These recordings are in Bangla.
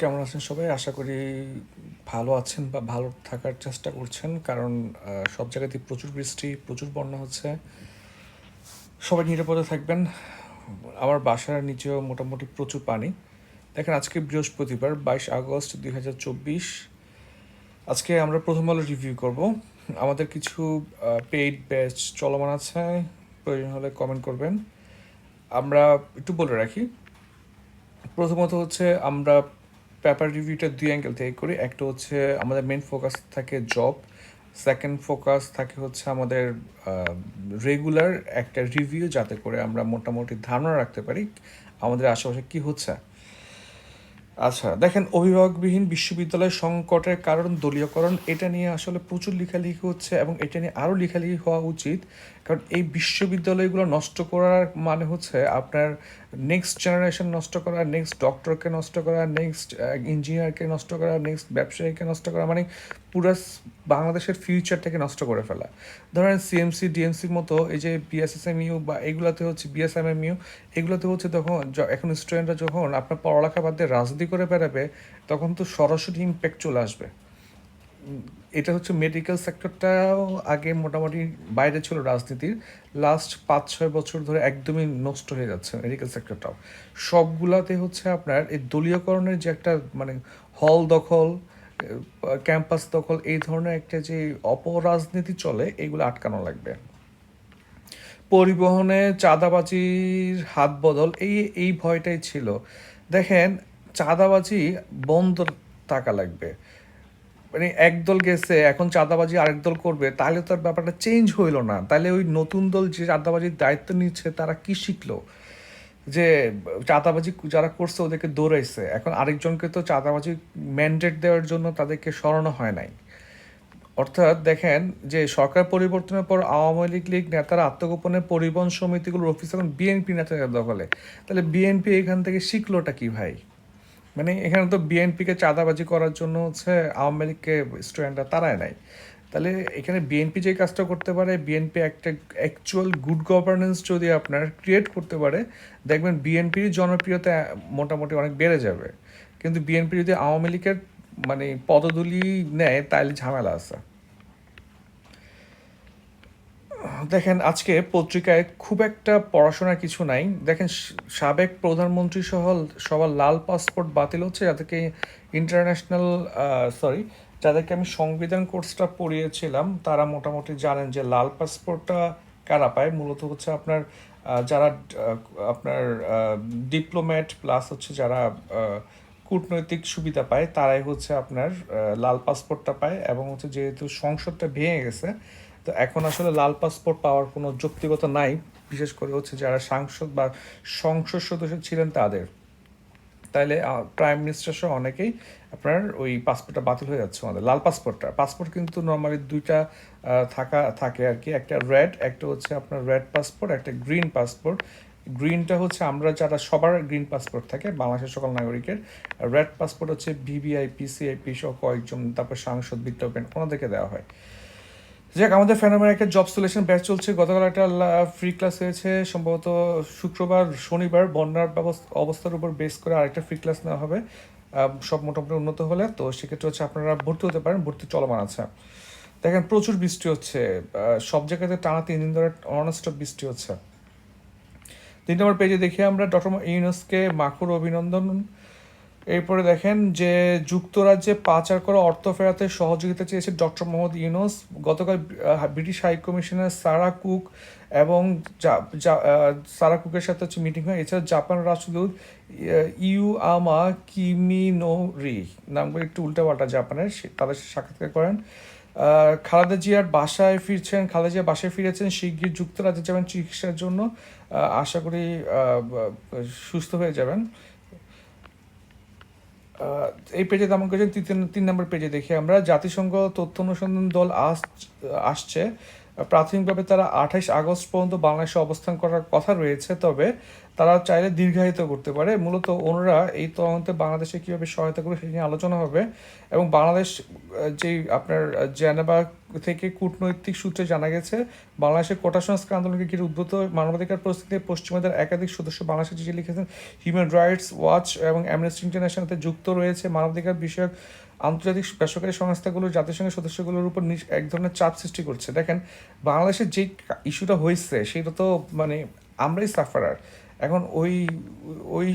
কেমন আছেন সবাই? আশা করি ভালো আছেন বা ভালো থাকার চেষ্টা করছেন, কারণ সব জায়গাতেই প্রচুর বৃষ্টি, প্রচুর বন্যা হচ্ছে। সবাই নিরাপদে থাকবেন। আমার বাসার নিচেও মোটামুটি প্রচুর পানি। দেখেন, আজকে বৃহস্পতিবার, বাইশ আগস্ট দুই হাজার চব্বিশ। আজকে আমরা প্রথম আলো রিভিউ করব। আমাদের কিছু পেইড ব্যাচ চলমান আছে। প্রয়োজন হলে কমেন্ট করবেন। আমরা একটু বলে রাখি। প্রথমত হচ্ছে আমরা পেপার রিভিউটা দুই অ্যাঙ্গেল থেকে করি। একটা হচ্ছে আমাদের মেন ফোকাস থাকে জব সেকেন্ড ফোকাস থাকে হচ্ছে আমাদের রেগুলার একটা রিভিউ যাতে করে আমরা মোটামুটি ধারণা রাখতে পারি আমাদের আশেপাশে কি হচ্ছে। আচ্ছা দেখেন অভিভাবকবিহীন বিশ্ববিদ্যালয় সংকটের কারণ দলীয়করণ, এটা নিয়ে আসলে প্রচুর লেখালেখি হচ্ছে এবং এটা নিয়ে আরও লেখালেখি হওয়া উচিত। কারণ এই বিশ্ববিদ্যালয়গুলো নষ্ট করার মানে হচ্ছে আপনার নেক্সট জেনারেশন নষ্ট করা নেক্সট ডক্টরকে নষ্ট করা নেক্সট ইঞ্জিনিয়ারকে নষ্ট করা নেক্সট ব্যবসায়ীকে নষ্ট করা মানে পুরো বাংলাদেশের ফিউচারটাকে নষ্ট করে ফেলা। ধরেন সিএমসি ডিএমসির মতো এই যে বিএসএসএমইউ বা এগুলোতে হচ্ছে বিএসএমএমইউ এগুলোতে হচ্ছে তখন এখন স্টুডেন্টরা যখন আপনার পড়ালেখা বাদ দিয়ে রাজনীতি করে বেড়াবে, তখন তো সরাসরি ইম্প্যাক্ট চলে আসবে। এটা হচ্ছে মেডিকেল সেক্টরটাও আগে মোটামুটি বাইরে ছিল রাজনীতির। লাস্ট পাঁচ ছয় বছর ধরে একদমই নষ্ট হয়ে যাচ্ছে মেডিকেল সেক্টরটাও সবগুলাতে হচ্ছে আপনার এই দলীয়করণের যে একটা মানে হল দখল ক্যাম্পাস দখল, এই ধরনের একটা যে অপরাজনীতি চলে, এগুলো আটকানো লাগবে। পরিবহনে চাঁদাবাজির হাত বদল এই এই ভয়টাই ছিল। দেখেন, চাঁদাবাজি বন্ধ থাকা লাগবে। মানে একদল গেছে, এখন চাঁদাবাজি আরেক দল করবে, তাহলে তো ব্যাপারটা চেঞ্জ হইল না। তাহলে ওই নতুন দল যে চাঁদাবাজির দায়িত্ব নিচ্ছে, তারা কি শিখলো? যে চাঁদাবাজি যারা করছে, ওদেরকে দৌড়াইছে। এখন আরেকজনকে তো চাঁদাবাজি ম্যান্ডেট দেওয়ার জন্য তাদেরকে সরানো হয় নাই। অর্থাৎ দেখেন যে সরকার পরিবর্তনের পর আওয়ামী লীগ লীগ নেতারা আত্মগোপনে পরিবহন সমিতিগুলোর অফিস এখন বিএনপি নেতাদের দখলে। তাহলে বিএনপি এখান থেকে শিখলোটা কি ভাই? মানে এখানে তো বিএনপিকে চাঁদাবাজি করার জন্য হচ্ছে আওয়ামী লীগকে স্টুডেন্টরা তারায় নাই। তাহলে এখানে বিএনপি যে কাজটা করতে পারে বিএনপি একটা অ্যাকচুয়াল গুড গভর্নেন্স যদি আপনার ক্রিয়েট করতে পারে, দেখবেন বিএনপির জনপ্রিয়তা মোটামুটি অনেক বেড়ে যাবে। কিন্তু বিএনপি যদি আওয়ামী লীগের মানে পদধূলি নেয় তাহলে ঝামেলা আছে। দেখেন, আজকে পত্রিকায় খুব একটা পড়াশোনার কিছু নাই। দেখেন সাবেক প্রধানমন্ত্রী সহ সবার লাল পাসপোর্ট বাতিল হচ্ছে, যাদেরকে ইন্টারন্যাশনাল সরি যাদেরকে আমি সংবিধান কোর্সটা পড়িয়েছিলাম, তারা মোটামুটি জানেন যে লাল পাসপোর্টটা কারা পায়। মূলত হচ্ছে আপনার যারা আপনার ডিপ্লোম্যাট প্লাস হচ্ছে যারা কূটনৈতিক সুবিধা পায়, তারাই হচ্ছে আপনার লাল পাসপোর্টটা পায় এবং হচ্ছে যেহেতু সংসদটা ভেঙে গেছে তো এখন আসলে লাল পাসপোর্ট পাওয়ার কোনো যৌক্তিকতা নাই, বিশেষ করে হচ্ছে যারা সাংসদ বা সংসদ সদস্য ছিলেন তাদের। তাইলে প্রাইম মিনিস্টার সহ অনেকেই আপনার ওই পাসপোর্টটা বাতিল হয়ে যাচ্ছে আমাদের। লাল পাসপোর্টটা পাসপোর্ট কিন্তু নর্মালি দুইটা থাকা, থাকে আর কি। একটা রেড একটা হচ্ছে আপনার রেড পাসপোর্ট একটা গ্রিন পাসপোর্ট গ্রিনটা হচ্ছে আমরা যারা সবার গ্রিন পাসপোর্ট থাকে, বাংলাদেশের সকল নাগরিকের রেড পাসপোর্ট হচ্ছে ভিভিআই পিসিআইপি সহ কয়েকজন, তারপর সাংসদ, বিজ্ঞাপন, ওনাদেরকে দেওয়া হয়। যাক, আমাদের ফেনোমেন একটা জব সিলেকশন ব্যাচ চলছে। গতকাল একটা ফ্রি ক্লাস হয়েছে। সম্ভবত শুক্রবার, শনিবার বন্যার অবস্থার উপর বেস করে আরেকটা ফ্রি ক্লাস নেওয়া হবে। সব মোটামুটি উন্নত হলে। তো সেক্ষেত্রে হচ্ছে আপনারা ভর্তি হতে পারেন। ভর্তি চলমান আছে। দেখেন, প্রচুর বৃষ্টি হচ্ছে। সব জায়গাতে টানা তিন দিন ধরে অনস্টপ বৃষ্টি হচ্ছে। তিন নম্বর পেজে দেখি আমরা ডক্টর ইউনুসকে মাখুর অভিনন্দন এরপরে দেখেন যে যুক্তরাজ্যে পাচার করা অর্থ ফেরাতে সহযোগিতা চেয়েছে ডক্টর মোহাম্মদ ইউনুস। গতকাল British high commissioner Sarah Cook এবং সারা কুকের সাথে হচ্ছে মিটিং হয়। এছাড়া জাপান রাষ্ট্রদূত ইউ আমা কিমিনোরি নামগুলো একটু উল্টাপাল্টা জাপানের তাদের সাক্ষাৎকার করেন। খালেদা জিয়ার বাসায় ফিরছেন, খালেদা জিয়া বাসায় ফিরেছেন, শিগগির যুক্তরাজ্যে যাবেন চিকিৎসার জন্য। আশা করি সুস্থ হয়ে যাবেন। এই পেজে তেমন করেছেন, তিন তিন নম্বর পেজে দেখি আমরা, জাতিসংঘ তথ্য অনুসন্ধান দল আস আসছে। প্রাথমিকভাবে তারা আঠাইশ আগস্ট পর্যন্ত বাংলাদেশে অবস্থান করার কথা রয়েছে, তবে তারা চাইলে দীর্ঘায়িত করতে পারে। মূলত ওনারা এই তদন্তে বাংলাদেশে কীভাবে সহায়তা করবে সেটা নিয়ে আলোচনা হবে এবং বাংলাদেশ, যেই আপনার জেনেভা থেকে কূটনৈতিক সূত্রে জানা গেছে বাংলাদেশের কোটা সংস্কার আন্দোলনকে ঘিরে উদ্ভূত মানবাধিকার পরিস্থিতিতে পশ্চিমাদের একাধিক সদস্য বাংলাদেশে চিঠি লিখেছেন। হিউম্যান রাইটস ওয়াচ এবং অ্যামনেস্টি ইন্টারন্যাশনালতে যুক্ত রয়েছে মানবাধিকার বিষয়ক আন্তর্জাতিক বেসরকারি সংস্থাগুলো, জাতিসংঘের সদস্যগুলোর উপর এক ধরনের চাপ সৃষ্টি করছে। দেখেন বাংলাদেশের যে ইস্যুটা হয়েছে সেটা তো মানে আমরাই সাফারার এখন ওই ওই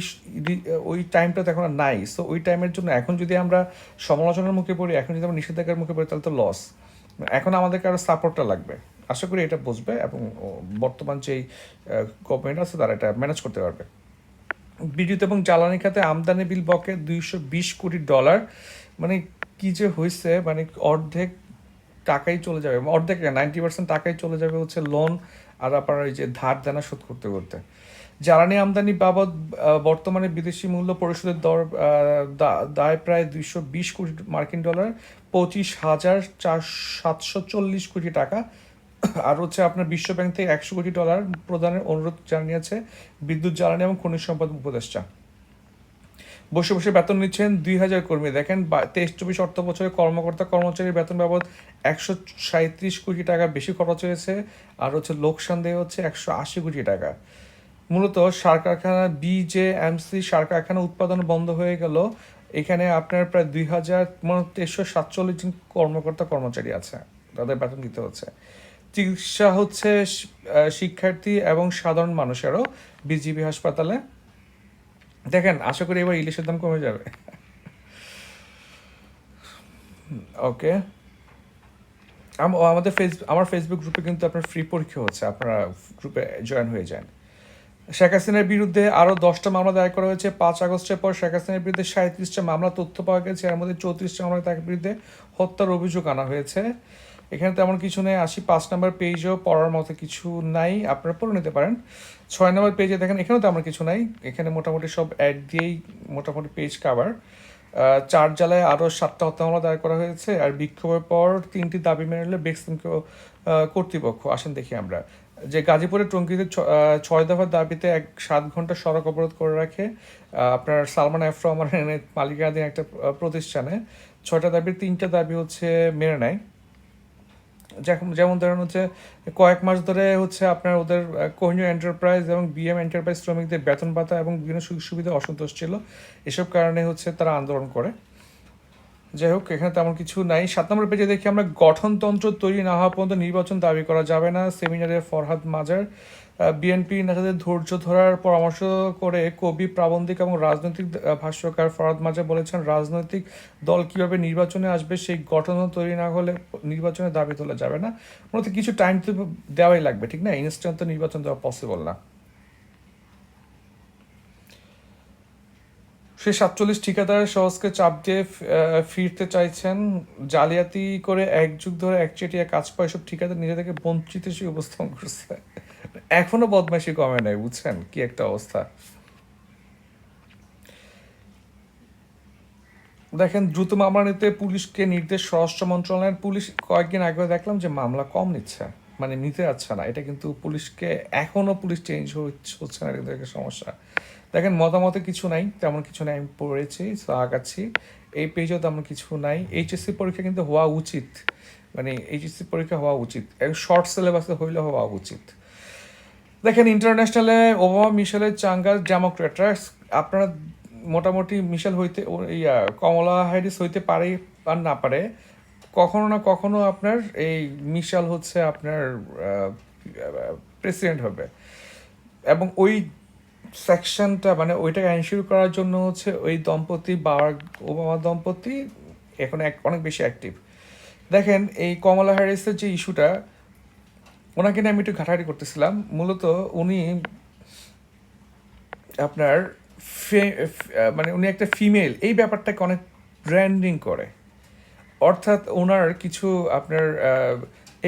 ওই টাইমটা তো এখন আর নাই। সো ওই টাইমের জন্য এখন যদি আমরা সমালোচনার মুখে পড়ি, এখন যদি আমরা নিষেধাজ্ঞার মুখে পড়ি, তাহলে তো লস এখন আমাদেরকে আরও সাপোর্টটা লাগবে। আশা করি এটা বুঝবে এবং বর্তমান যেই গভর্নমেন্ট আছে, তারা এটা ম্যানেজ করতে পারবে। বিদ্যুৎ এবং জ্বালানি খাতে আমদানি বিল বকে দুইশো বিশ কোটি ডলার মানে কি যে হয়েছে মানে অর্ধেক টাকাই চলে যাবে। অর্ধেক নাইনটি পার্সেন্ট টাকাই চলে যাবে হচ্ছে লোন আর আপনার ওই যে ধার দেনা শোধ করতে করতে। জ্বালানি আমদানি বাবদ বর্তমানে বিদেশি মূল্য পরিশোধের দর দায় প্রায় দুইশো বিশ কোটি মার্কিন ডলার, পঁচিশ হাজার চার সাতশো চল্লিশ কোটি টাকা। আর হচ্ছে আপনার বিশ্ব ব্যাংক থেকে একশো কোটি ডলার প্রদানের অনুরোধ জানিয়েছে বিদ্যুৎ, জ্বালানি এবং খনিজ সম্পদ উপদেষ্টা। বসে বসে বেতন নিচ্ছেন দুই হাজার কর্মী। দেখেন তেইশ চব্বিশ অর্থ বছরে কর্মকর্তা কর্মচারীর বেতন বাবদ একশো সাঁত্রিশ কোটি টাকা বেশি খরচ হয়েছে। আর হচ্ছে লোকসান দেয় হচ্ছে একশো আশি কোটি টাকা। মূলত সার কারখানা বিজেএমসি সার কারখানা উৎপাদন বন্ধ হয়ে গেল। এখানে আপনার প্রায় দুই হাজার মানে তেইশশো সাতচল্লিশ জন কর্মকর্তা, কর্মচারী আছে, তাদের বেতন দিতে হচ্ছে। চিকিৎসা হচ্ছে শিক্ষার্থী এবং সাধারণ মানুষেরও বিজিবি হাসপাতালে। দেখেন, আশা করি এবার ইলিশের দাম কমে যাবে। ওকে। আমাদের ফেস, আমার ফেসবুক গ্রুপে কিন্তু আপনার ফ্রি পরীক্ষা হচ্ছে, আপনারা গ্রুপে জয়েন হয়ে যান। শেখ হাসিনার বিরুদ্ধে আরও দশটা মামলা দায়ের করা হয়েছে। পাঁচ আগস্টের পর শেখ হাসিনার বিরুদ্ধে সাঁত্রিশটা মামলা তথ্য পাওয়া গেছে। এর মধ্যে চৌত্রিশটা মামলা তার বিরুদ্ধে হত্যার অভিযোগ আনা হয়েছে। এখানে তেমন কিছু নেই। আসি পাঁচ নম্বর পেজও পড়ার মতো কিছু নাই। আপনারা পড়ে নিতে পারেন। ছয় নম্বর পেজে দেখেন, এখানেও তেমন কিছু নাই। এখানে মোটামুটি সব অ্যাড দিয়েই মোটামুটি পেজ কাভার চার জেলায় আরও সাতটা হত্যা মামলা দায়ের করা হয়েছে। আর বিক্ষোভের পর তিনটি দাবি মেনে নিলে বেক্সিমকে কর্তৃপক্ষ। আসেন দেখি আমরা। যে গাজীপুরের টঙ্গীতে ছ- ছয় দফার দাবিতে এক সাত ঘণ্টা সড়ক অবরোধ করে রাখে আপনার সালমান এফ রহমানের মালিকানাধীন একটা প্রতিষ্ঠানে। ছয়টা দাবির তিনটা দাবি হচ্ছে মেনে নেয়। যেমন যেমন ধরেন হচ্ছে কয়েক মাস ধরে হচ্ছে আপনার ওদের কোহিনীয় এন্টারপ্রাইজ এবং বিএম এন্টারপ্রাইজ শ্রমিকদের বেতন ভাতা এবং বিভিন্ন সুযোগ সুবিধা অসন্তোষ ছিল। এসব কারণে হচ্ছে তারা আন্দোলন করে। যাই হোক, এখানে তেমন কিছু নাই। সাত নম্বর পেজে দেখি আমরা, গঠনতন্ত্র তৈরি না হওয়া পর্যন্ত নির্বাচন দাবি করা যাবে না, সেমিনারে ফরহাদ মাজার। বিএনপি নেতাদের ধৈর্য ধরার পরামর্শ করে কবি, প্রাবন্ধিক এবং রাজনৈতিক ভাষ্যকার ফরহাদ মাজার বলেছেন, রাজনৈতিক দল কীভাবে নির্বাচনে আসবে সেই গঠন তৈরি না হলে নির্বাচনে দাবি তোলা যাবে না। মূলত কিছু টাইম তো দেওয়াই লাগবে, ঠিক না? ইনস্ট্যান্ট তো নির্বাচন দেওয়া পসিবল না। সে সাতচল্লিশ ঠিকাদার সহজকে চাপ দিয়ে ফিরতে চাইছেন। জালিয়াতি করে এক যুগ ধরে একচেটিয়া কাজ পায় সব ঠিকাদার নিজেদেরকে বঞ্চিত সে উপস্থাপন করছে। এখনও বদমাইশি কমে নাই, বুঝছেন? কি একটা অবস্থা। দেখেন, দ্রুত মামলা নিতে পুলিশকে নির্দেশ, স্বরাষ্ট্র মন্ত্রণালয়ের পুলিশ কয়েকদিন আগে দেখলাম যে মামলা কম নিচ্ছে। মানে নিতে যাচ্ছে না। এটা কিন্তু পুলিশকে, এখনও পুলিশ চেঞ্জ হচ্ছে না কিন্তু একটা সমস্যা। দেখেন, মতামতে কিছু নাই, তেমন কিছু নাই, আমি পড়েছি, আগাচ্ছি। এই পেজেও তেমন কিছু নাই। এইচএসসি পরীক্ষা কিন্তু হওয়া উচিত। মানে এইচএসসি পরীক্ষা হওয়া উচিত। শর্ট সিলেবাসে হইলে হওয়া উচিত। দেখেন ইন্টারন্যাশনালে ওবামা মিশেলের চাঙ্গার ডেমোক্রেটরা আপনারা মোটামুটি মিশেল হইতে ইয়া কমলা হ্যারিস হইতে পারে আর না পারে কখনো না কখনো আপনার এই মিশাল হচ্ছে আপনার প্রেসিডেন্ট হবে। এবং ওই সেকশনটা মানে ওইটাকে এনশিওর করার জন্য হচ্ছে ওই দম্পতি, বারাক, ওবামা দম্পতি এখন এক, অনেক বেশি অ্যাক্টিভ দেখেন, এই কমলা হ্যারিসের যে ইস্যুটা ওনাকে নিয়ে আমি একটু ঘাটাঘাটি করতেছিলাম। মূলত উনি আপনার মানে উনি একটা ফিমেল এই ব্যাপারটাকে অনেক ব্র্যান্ডিং করে। অর্থাৎ ওনার কিছু আপনার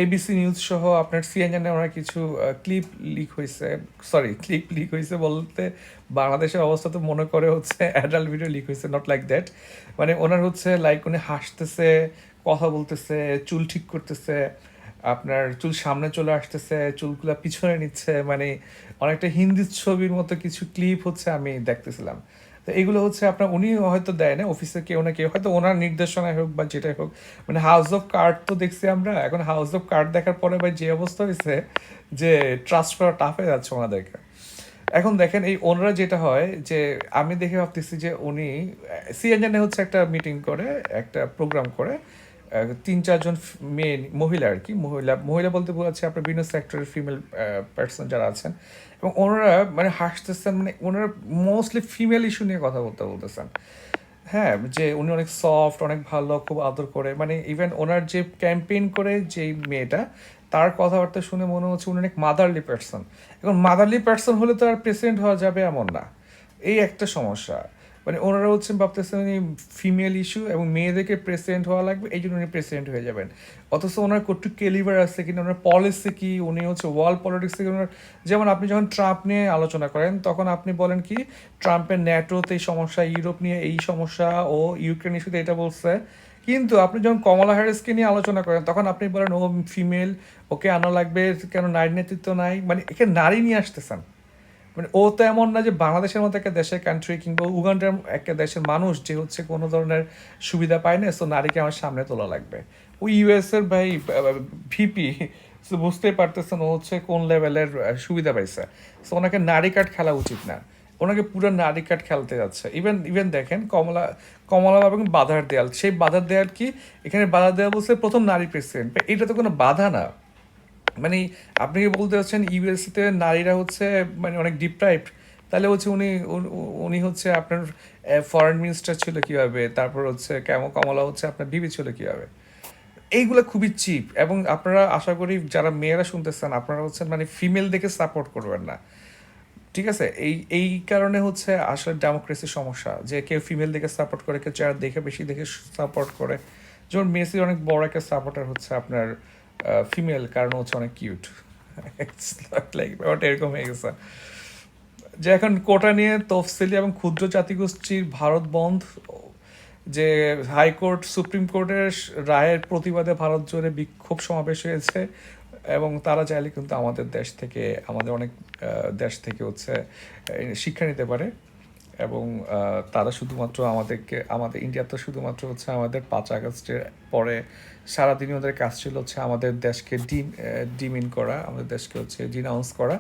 এবিসি নিউজ সহ আপনার সিএনএনে ওনার কিছু ক্লিপ লিক হয়েছে সরি ক্লিপ লিক হয়েছে বলতে বাংলাদেশের অবস্থা তো মনে করে হচ্ছে অ্যাডাল্ট ভিডিও লিক হয়েছে নট লাইক দ্যাট মানে ওনার হচ্ছে লাইক উনি হাসতেছে, কথা বলতেছে, চুল ঠিক করতেছে, আপনার চুল সামনে চলে আসতেছে, চুলগুলা পিছনে নিচ্ছে। মানে অনেকটা হিন্দি ছবির মতো কিছু ক্লিপ হচ্ছে আমি দেখতেছিলাম। তো এগুলো হচ্ছে আপনার উনি হয়তো দেয় না অফিসে কেউ না কেউ, হয়তো ওনার নির্দেশনায় হোক বা যেটাই হোক। মানে হাউস অফ কার্ড তো দেখছি আমরা, এখন হাউস অফ কার্ড দেখার পরে ভাই যে অবস্থা হয়েছে যে ট্রাস্ট করা টাফ হয়ে যাচ্ছে ওনাদেরকে। এখন দেখেন এই ওনারা যেটা হয় যে আমি দেখে ভাবতেছি যে উনি সিএনএনে হচ্ছে একটা মিটিং করে, একটা প্রোগ্রাম করে। তিন, চারজন মেয়ে, মহিলা আর কি। মহিলা মহিলা বলতে বোঝাচ্ছে আপনার বিভিন্ন সেক্টরের ফিমেল পার্সন যারা আছেন। এবং ওনারা মানে হাসতেছেন মানে ওনারা মোস্টলি ফিমেল ইস্যু নিয়ে কথা বলতে বলতেছেন। হ্যাঁ যে উনি অনেক সফট অনেক ভালো, খুব আদর করে। মানে ইভেন ওনার যে ক্যাম্পেইন করে যেই মেয়েটা, তার কথাবার্তা শুনে মনে হচ্ছে উনি অনেক মাদারলি পার্সন এখন মাদারলি পার্সন হলে তো আর প্রেসিডেন্ট হওয়া যাবে এমন না। এই একটা সমস্যা। মানে ওনারা হচ্ছেন ভাবতেছেন উনি ফিমেল ইস্যু এবং মেয়েদেরকে প্রেসিডেন্ট হওয়া লাগবে, এই জন্য উনি প্রেসিডেন্ট হয়ে যাবেন। অথচ ওনার কটু কেলিভার আছে কিনা, ওনার পলিসি কি, উনি হচ্ছে ওয়ার্ল্ড পলিটিক্স থেকে ওনার যেমন আপনি যখন ট্রাম্প নিয়ে আলোচনা করেন, তখন আপনি বলেন কি ট্রাম্পের ন্যাটোতে এই সমস্যা ইউরোপ নিয়ে এই সমস্যা ও ইউক্রেন ইস্যুতে এটা বলছে। কিন্তু আপনি যখন কমলা হ্যারিসকে নিয়ে আলোচনা করেন, তখন আপনি বলেন, ও ফিমেল ওকে আনা লাগবে, কেন নারী নেতৃত্ব নাই? মানে একে নারী নিয়ে আসতেছেন। মানে ও তো এমন না যে বাংলাদেশের মতো একটা দেশের কান্ট্রি কিংবা উগান্ডার একটা দেশের মানুষ যে হচ্ছে কোনো ধরনের সুবিধা পায় না সো নারীকে আমার সামনে তোলা লাগবে। ওই ইউএস এর ভাই ভিপি বুঝতেই পারতেছেন ও হচ্ছে কোন লেভেলের সুবিধা পাইছে। সো ওনাকে নারী কার্ড খেলা উচিত না। ওনাকে পুরো নারী কার্ড খেলতে যাচ্ছে। ইভেন ইভেন দেখেন কমলা কমলা এবং বাধার দেয়াল। সেই বাধার দেয়াল কি? এখানে বাধার দেয়াল বলছে প্রথম নারী প্রেসিডেন্ট এটা তো কোনো বাধা না। মানে আপনি কি বলতে চাচ্ছেন ইউএসএতে নারীরা হচ্ছে মানে অনেক ডিপ্রাইভড তাহলে হচ্ছে উনি উনি- হচ্ছে আপনার ফরেন মিনিস্টার ছিল কীভাবে? তারপর হচ্ছে কেমন কমলা হচ্ছে আপনার বিবি ছিল কীভাবে? এইগুলো খুবই চিপ এবং আপনারা আশা করি যারা মেয়েরা শুনতেছেন, আপনারা হচ্ছেন মানে ফিমেল দেখে সাপোর্ট করবেন না। ঠিক আছে? এই এই কারণে হচ্ছে আসলে ডেমোক্রেসির সমস্যা, যে কেউ ফিমেল দেখে সাপোর্ট করে, কেউ চেয়ার দেখে বেশি দেখে সাপোর্ট করে। যেমন মেসির অনেক বড় একটা সাপোর্টার হচ্ছে আপনার ফিমেল কারণ হচ্ছে অনেক কিউট ব্যাপারটা এরকম হয়ে গেছে। যে এখন কোটা নিয়ে তফসিলি এবং ক্ষুদ্র জাতিগোষ্ঠীর ভারত বন্ধ, যে হাইকোর্ট সুপ্রিম কোর্টের রায়ের প্রতিবাদে ভারত জুড়ে বিক্ষোভ সমাবেশ হয়েছে এবং তারা চাইলে কিন্তু আমাদের দেশ থেকে, আমাদের অনেক দেশ থেকে হচ্ছে শিক্ষা নিতে পারে। এবং তারা শুধুমাত্র আমাদেরকে, আমাদের, ইন্ডিয়া তো শুধুমাত্র হচ্ছে আমাদের পাঁচ আগস্টের পরে সারাদিনই ওদের কাজ ছিল হচ্ছে আমাদের দেশকে ডিম ডিমিন করা, আমাদের দেশকে হচ্ছে ডিনাউন্স করা।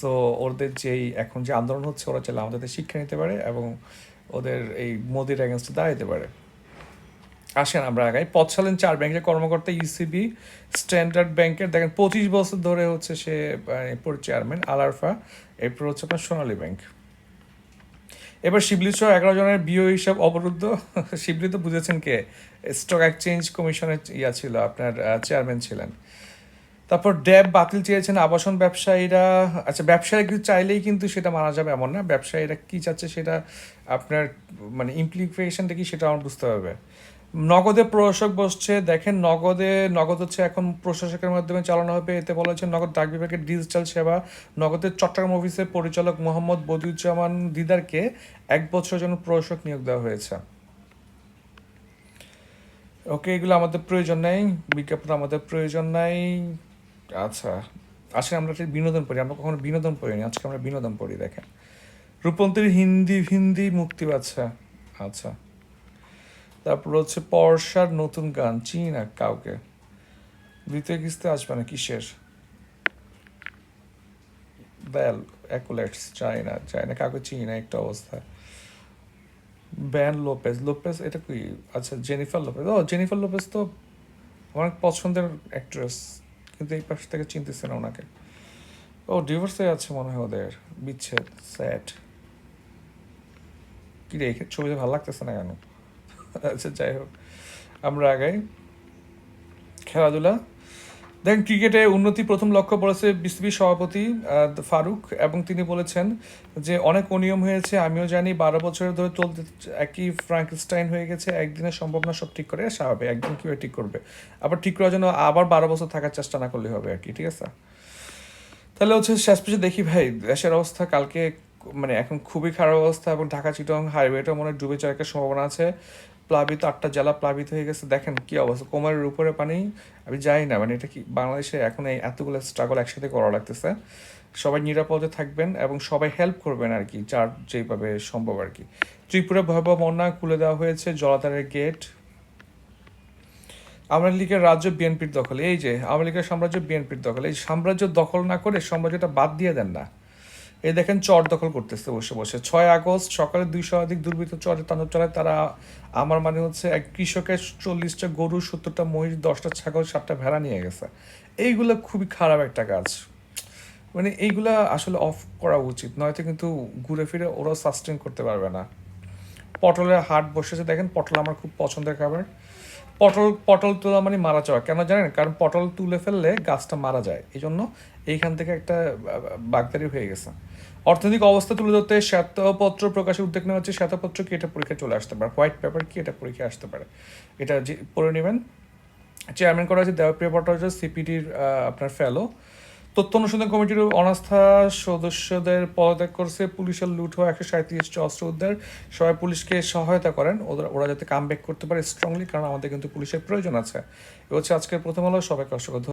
সো ওদের যেই এখন যে আন্দোলন হচ্ছে, ওরা চাইলে আমাদের শিক্ষা নিতে পারে এবং ওদের এই মোদির এগেনস্টে দাঁড়াইতে পারে। আসেন আমরা আগাই। পথ চালেন চার ব্যাংকের কর্মকর্তা ইসিবি স্ট্যান্ডার্ড ব্যাংকের দেখেন পঁচিশ বছর ধরে হচ্ছে সে চেয়ারম্যান আলারফা এরপর হচ্ছে আপনার সোনালী ব্যাংক। এবার শিবলি সহ এগারো জনের বিও হিসাব অবরুদ্ধ। শিবলি তো বুঝেছেন কে? স্টক এক্সচেঞ্জ কমিশনের ইয়া ছিল, আপনার চেয়ারম্যান ছিলেন। তারপর ড্যাব বাতিল চেয়েছেন আবাসন ব্যবসায়ীরা। আচ্ছা ব্যবসায়ী কিছু চাইলেই কিন্তু সেটা মানা যাবে এমন না। ব্যবসায়ীরা কী চাচ্ছে সেটা আপনার মানে ইমপ্লিকেশনটা কি সেটা আমার বুঝতে হবে। নগদে প্রশাসক বসছে, দেখেন নগদে, নগদ হচ্ছে এখন প্রশাসকের মাধ্যমে চালানো হবে। এতে বলা হচ্ছে নগদ ডাক বিভাগের ডিজিটাল সেবা নগদের চট্টগ্রাম অফিসের পরিচালক মোহাম্মদ বদিউজ্জামান দিদারকে এক বছরের জন্য প্রশাসক নিয়োগ দেওয়া হয়েছে। ওকে, এগুলো আমাদের প্রয়োজন নাই, বিজ্ঞাপন আমাদের প্রয়োজন নাই। আচ্ছা আজকে আমরা বিনোদন পড়ি, আমরা কখনো বিনোদন পড়িনি, আজকে আমরা বিনোদন পড়ি, দেখেন। রূপন্তরী হিন্দি হিন্দি মুক্তি পাচ্ছে আচ্ছা। তারপর হচ্ছে পর্ষার নতুন গান, চিনি না কাউকে। দ্বিতীয় কিস্তে আসবে না কিসের ব্যাল অ্যাকুলেটস চাই না চাই না কাউকে চিনি না, একটা অবস্থা। ব্যান লোপেজ লোপেজ এটা কি? আচ্ছা জেনিফার লোপেজ ও জেনিফার লোপেজ তো অনেক পছন্দের অ্যাক্ট্রেস কিন্তু এই পাশ থেকে চিনতেছে না ওনাকে। ও ডিভোর্স হয়ে আছে মনে হয় ওদের। বিচ্ছেদ স্যাড কি রে এই ছবিতে ভালো লাগতেছে না কেন? আচ্ছা যাই হোক। আমরা আগাই। খেলাধুলা। দেখেন ক্রিকেটে উন্নতি প্রথম লক্ষ্য বলেছে বিসিবি সভাপতি ফারুক এবং তিনি বলেছেন যে, অনেক অনিয়ম হয়েছে, আমিও জানি, বারো বছর ধরে চলতে একই ফ্রাঙ্কস্টাইন হয়ে গেছে একদিনে সম্ভব না, সব ঠিক করে, স্বাভাবিক, একদিন কীভাবে ঠিক করবে? আবার ঠিক করার জন্য আবার বারো বছর থাকার চেষ্টা না করলে হবে আর কি, ঠিক আছে? তাহলে হচ্ছে শেষ পেশে দেখি ভাই, দেশের অবস্থা কালকে মানে এখন খুবই খারাপ অবস্থা এবং ঢাকা চিটং হাইওয়েটাও মনে হয় ডুবে যাওয়ার একটা সম্ভাবনা আছে। প্লাবিত, আটটা জেলা প্লাবিত হয়ে গেছে। দেখেন কি অবস্থা। কোমরের উপরে পানি, আমি যাই না মানে এটা কি বাংলাদেশে এখন এই এতগুলো স্ট্রাগল একসাথে করা লাগতেছে। সবাই নিরাপদে থাকবেন এবং সবাই হেল্প করবেন আর কি, যার যেভাবে সম্ভব আর কি। ত্রিপুরা ভয়াবহ বন্যা খুলে দেওয়া হয়েছে জলাধারের গেট আওয়ামী লীগের রাজ্য বিএনপির দখলে, এই যে আওয়ামী লীগের সাম্রাজ্য বিএনপির দখলে, এই সাম্রাজ্য দখল না করে সাম্রাজ্যটা বাদ দিয়ে দেন না। এই দেখেন চর দখল করতেছে বসে বসে। ছয় আগস্ট সকালে দুই শতাধিক দুর্বৃত্ত চরে তাণ্ডব চালায়। তারা আমার মানে হচ্ছে এক কৃষকের চল্লিশটা গরু, সত্তরটা মহিষ, দশটা ছাগল, সাতটা ভেড়া নিয়ে গেছে। এইগুলো খুবই খারাপ একটা কাজ। মানে এইগুলা আসলে অফ করা উচিত, নয়তো কিন্তু ঘুরে ফিরে ওরাও সাস্টেন করতে পারবে না। পটলের হাট বসেছে, দেখেন পটল আমার খুব পছন্দের খাবার। পটল পটল তোলা মানে মারা চাওয়া কেন জানেন? কারণ পটল তুলে ফেললে গাছটা মারা যায়। এই জন্য এইখান থেকে একটা বাগদারি হয়ে গেছে। অর্থনৈতিক অবস্থা তুলে ধরতে শ্বেতপত্র প্রকাশের উদ্যোগ নেওয়া হচ্ছে। শ্বেতপত্র কি এটা পরীক্ষা চলে আসতে পারে? হোয়াইট পেপার কি এটা পরীক্ষা আসতে পারে? এটা যে, পড়ে নেবেন। চেয়ারম্যান করা হয়েছে দেবপ্রিয় ভট্টাচার্য, সিপিডির আপনার ফেলো। তথ্য অনুসন্ধান কমিটির অনাস্থা সদস্যদের পদত্যাগ করছে পুলিশের লুট হওয়া একশো সাঁত্রিশটি অস্ত্র উদ্ধার। সবাই পুলিশকে সহায়তা করেন। ওরা ওরা যাতে কাম করতে পারে স্ট্রংলি কারণ আমাদের কিন্তু পুলিশের প্রয়োজন আছে। এ হচ্ছে আজকের প্রথম আলো। সবাইকে অসংখ্য।